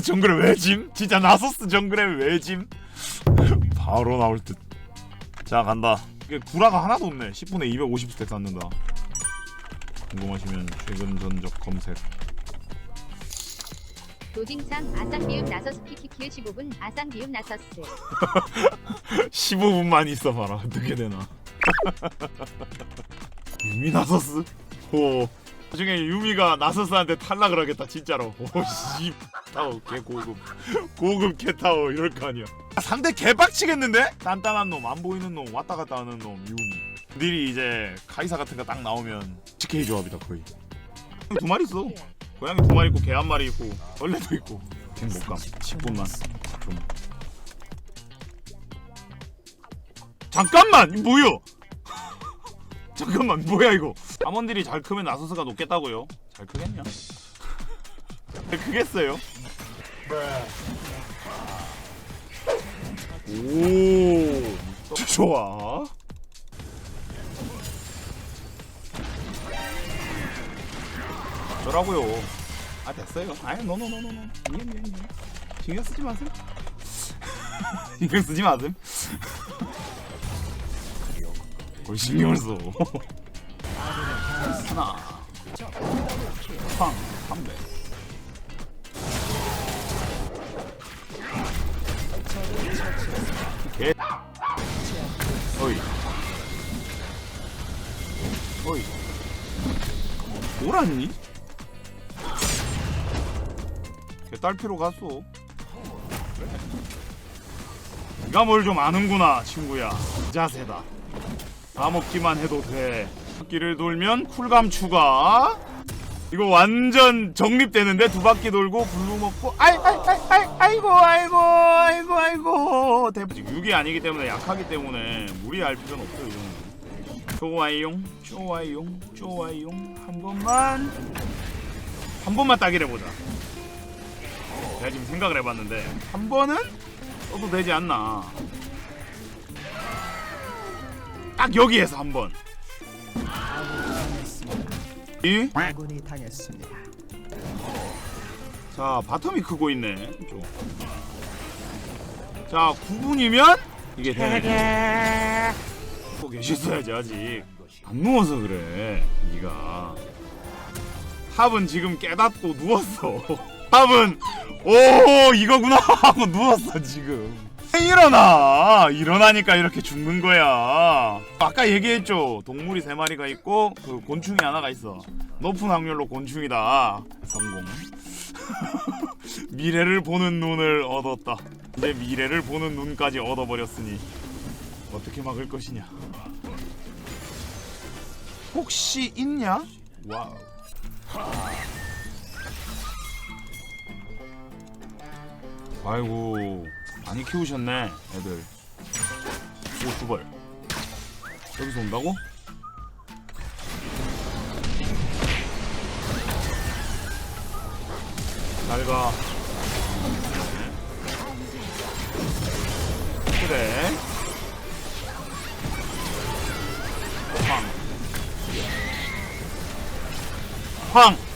나소스 정글에 왜짐? 진짜 나소스 정글에 왜짐? 바로 나올 듯. 자 간다. 이게 구라가 하나도 없네. 10분에 250스택 쌓는다. 궁금하시면 최근 전적 검색. 도징상 아산 비읍 나서스 키키키의 15분 아산 비읍 나서스 15분만 있어봐라. 어떻게 되나? 유미 나서스? 오. 나중에 유미가 나서스한테 탈락을 하겠다 진짜로. 오씨 타워 개 고급 고급 개타워 이럴 거 아니야. 상대 개빡치겠는데? 단단한 놈, 안 보이는 놈, 왔다 갔다 하는 놈 유미. 들이 이제 카이사 같은 거 딱 나오면 GK 조합이다 거의. 두 마리 있어. 고양이 두 마리 있고 개 한 마리 있고 벌레도 있고. 행복감 10분만 좀. 잠깐만 이거 뭐야? 잠깐만 뭐야 이거? 암원들이 잘 크면 나소스가 높겠다고요? 잘 크겠냐? 잘 크겠어요? 오 좋아. 저라고요. 아 됐어요. 아니 노노노노노. 미안 미안 미안. 신경 쓰지 마세요. 신경 쓰지 마세요. 뭘 신경을 써. 하나, 팡, 삼배. 개. 어이. 어이. 뭐라니? 개딸 필요 갔어. 네가 뭘 좀 아는구나, 친구야. 이 자세다. 다 먹기만 해도 돼. 바퀴를 돌면 쿨감 추가. 이거 완전 정립되는데? 두 바퀴 돌고 블루 먹고. 아이 아이 아이 아이 아이고 아이고 아이고 아이고. 대박 6이 아니기 때문에 약하기 때문에 무리할 필요는 없어요 이 정도 좋아요. 좋아요. 좋아요. 한 번만. 한 번만 따기를 해보자. 제가 지금 생각을 해봤는데 한 번은 써도 되지 않나 딱 여기에서 한 번. 이? 아군이 당했습니다. 자 바텀이 크고 있네. 좀. 자 9분이면 이게 되네. 또 계셨어야지 아직. 안 누워서 그래. 네가. 탑은 지금 깨닫고 누웠어. 탑은 오 이거구나 하고 누웠어 지금. 일어나. 일어나니까 이렇게 죽는 거야. 아까 얘기했죠. 동물이 세 마리가 있고 그 곤충이 하나가 있어. 높은 확률로 곤충이다. 성공. 미래를 보는 눈을 얻었다. 이제 미래를 보는 눈까지 얻어버렸으니 어떻게 막을 것이냐? 혹시 있냐? 와우. 아이고 많이 키우셨네 애들. 오 두벌 여기서 온다고? 잘가. 그래. 황. 황!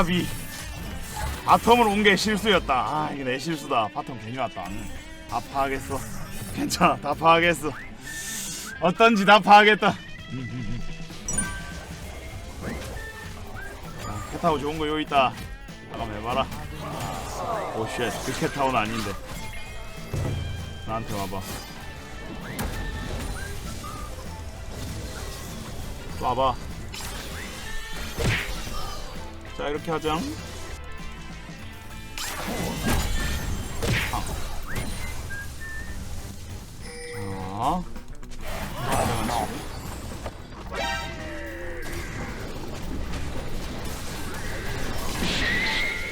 까비 바텀을 온 게 실수였다. 아 이게 내 실수다. 바텀 괜히 왔다. 다 파하겠어. 괜찮아 다 파하겠어. 어떤지 다 파하겠다. 자, 캣타워 좋은 거 여기 있다. 잠깐만 해봐라. 오쉣. 그 캣타워는 아닌데. 나한테 와봐. 또 와봐 자 이렇게 하자. 자.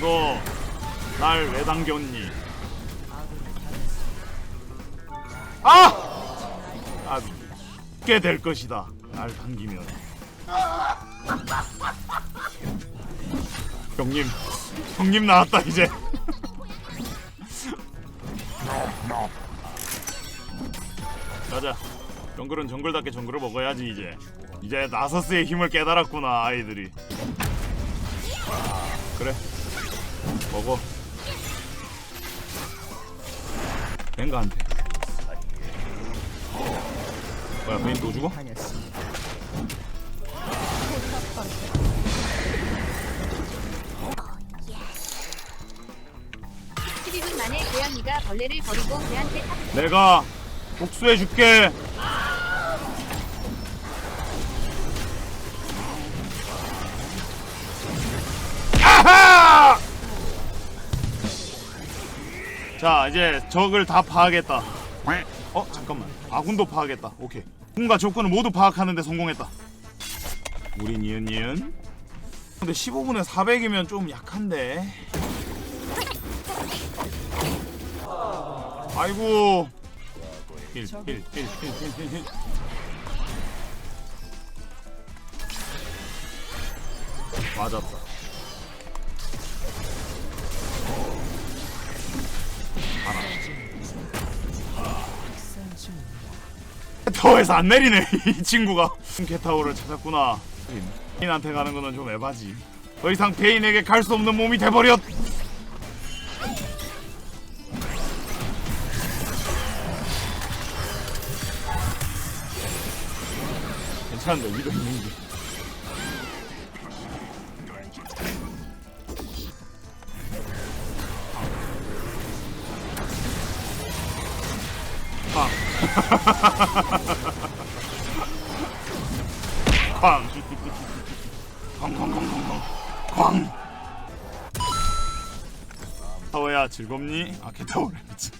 너날 왜 당겼니? 아! 아, 깨 될 것이다. 날 당기면. 형님, 형님 나왔다 이제. 가자. 정글은 정글답게 정글을 먹어야지 이제. 이제 나서스의 힘을 깨달았구나 아이들이. 그래. 먹어. 뱅가한테. 뭐야 베인 또 죽어? 다녔습니다. 12분 만에 고양이가 벌레를 버리고 걔한테 탑 내가 복수해 줄게. 아하! 자 이제 적을 다 파악했다. 어 잠깐만. 아군도 파악했다. 오케이. 군과 적군을 모두 파악하는데 성공했다. 우리 니은 니은. 근데 15분에 400이면 좀 약한데 아이고. 1 1 1 1 1 1 1 맞았다. 타워에서 안 내리네 이 친구가. 개타워를 찾았구나. 베인한테 가는 거는 좀 에바지. 더 이상 베인에게 갈 수 없는 몸이 돼버렸 괜찮은데 위로 있는 게 쾅. 쾅. 쾅쾅쾅쾅쾅. 쾅. 타워야 즐겁니? 아 개타워래 미친.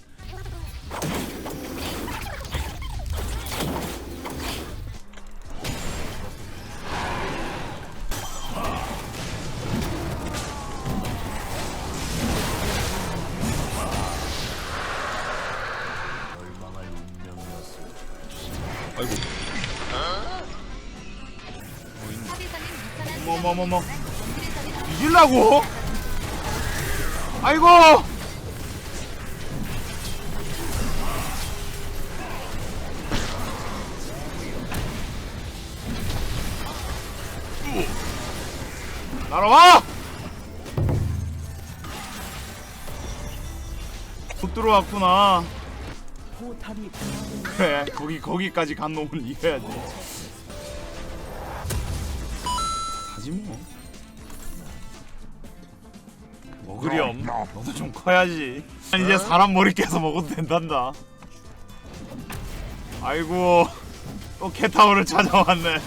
정글에서는 이길라고? 아이고! 날아와! 못 들어왔구나. 그래, 거기 거기까지 간 놈은 이겨야지. 하지 뭐. 먹으렴. 너도 좀 커야지. 이제 사람 머리 깨서 먹어도 된단다. 아이고, 또 캣타워를 찾아왔네.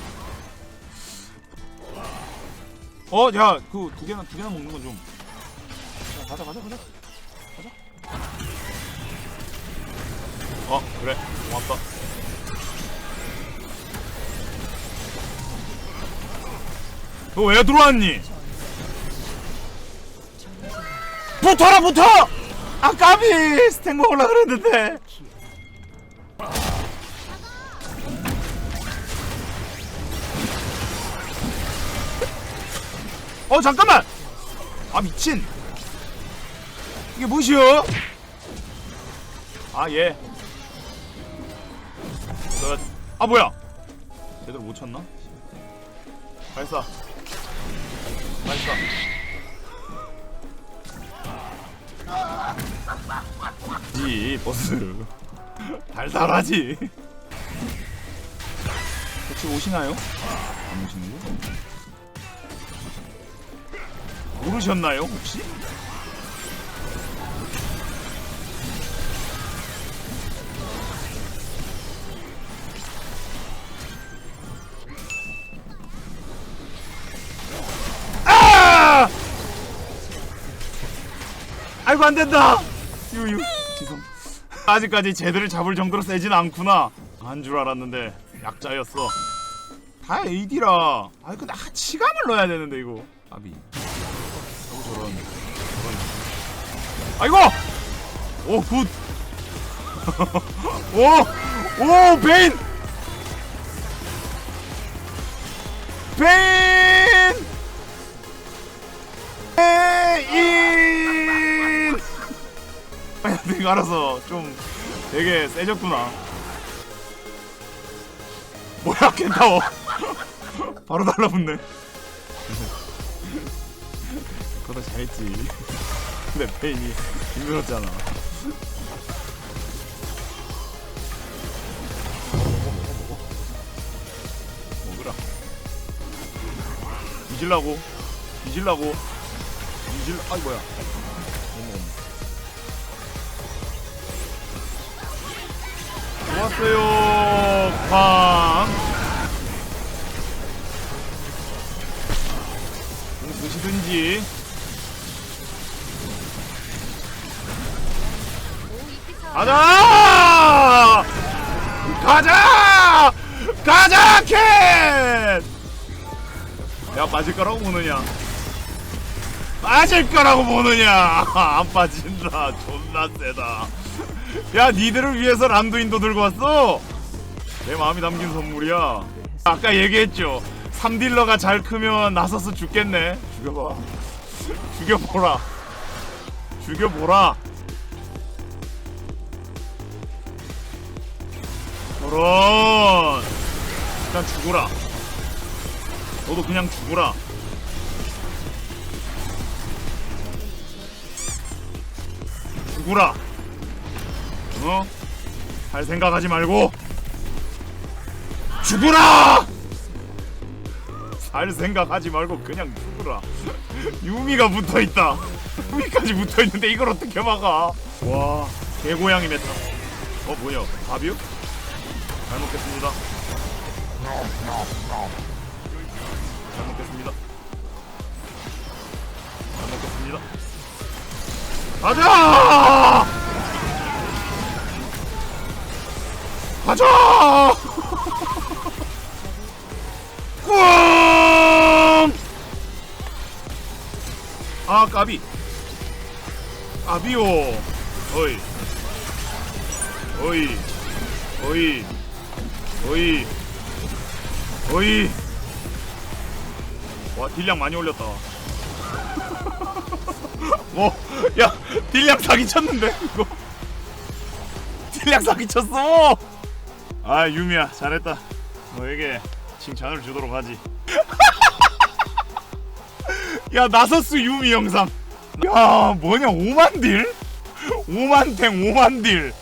어, 야, 그 두 개나 두 개나 먹는 건 좀. 야, 가자, 가자, 가자. 가자. 어, 그래, 고맙다. 너 왜 들어왔니? 붙어라 붙어! 아 까비! 스택 먹으려 그랬는데. 어 잠깐만! 아 미친. 이게 무엇이여 아예 아 뭐야 제대로 못 쳤나 발사 발사 지 버스 달달하지 혹시 오시나요? 안 오시는 거? 모르셨나요 혹시? 아이고 안 된다. 유유. 지성. 아직까지 제대를 잡을 정도로 세진 않구나. 한줄 알았는데 약자였어. 다 AD라. 아이 근데 아, 치감을 넣어야 되는데 이거. 아비. 아이고 저런. 저런. 아이고. 오 굿. 오. 오 베인. 베인. 내가 알아서 좀 되게 세졌구나. 뭐야 켄타워. 바로 달라붙네. 그거 잘했지. 근데 페인이 힘들었잖아. 먹으라. 뒤질라고. 뒤질라고. 뒤질 아이 뭐야 보시든지 오 이트서 가자! 가자! 가자 캣! 야 빠질 거라고 보느냐? 빠질 거라고 보느냐? 안 빠진다. 존나 세다 야 니들을 위해서 람두인도 들고 왔어? 내 마음이 담긴 선물이야. 아까 얘기했죠. 3딜러가 잘 크면 나서서 죽겠네. 죽여봐. 죽여보라. 죽여보라. 저런 일단 죽어라. 너도 그냥 죽어라. 죽어라 어? 할 생각하지 말고 죽어라 살 생각하지 말고 그냥 죽어라 유미가 붙어 있다 유미까지 붙어 있는데 이걸 어떻게 막아 와 개고양이 메타 어 뭐야 밥이요? 잘 먹겠습니다. 잘 먹겠습니다. 잘 먹겠습니다. 가자! 가자! 꽝! 아 까비. 까비요. 어이. 어이. 어이. 어이 어이 와 딜량 많이 올렸다 뭐야 딜량 사기 쳤는데 이거 딜량 사기 쳤어 아 유미야 잘했다. 너에게 칭찬을 주도록 하지. 야 나서스 유미 영상. 야 뭐냐 5만 딜? 5만 탱 5만 딜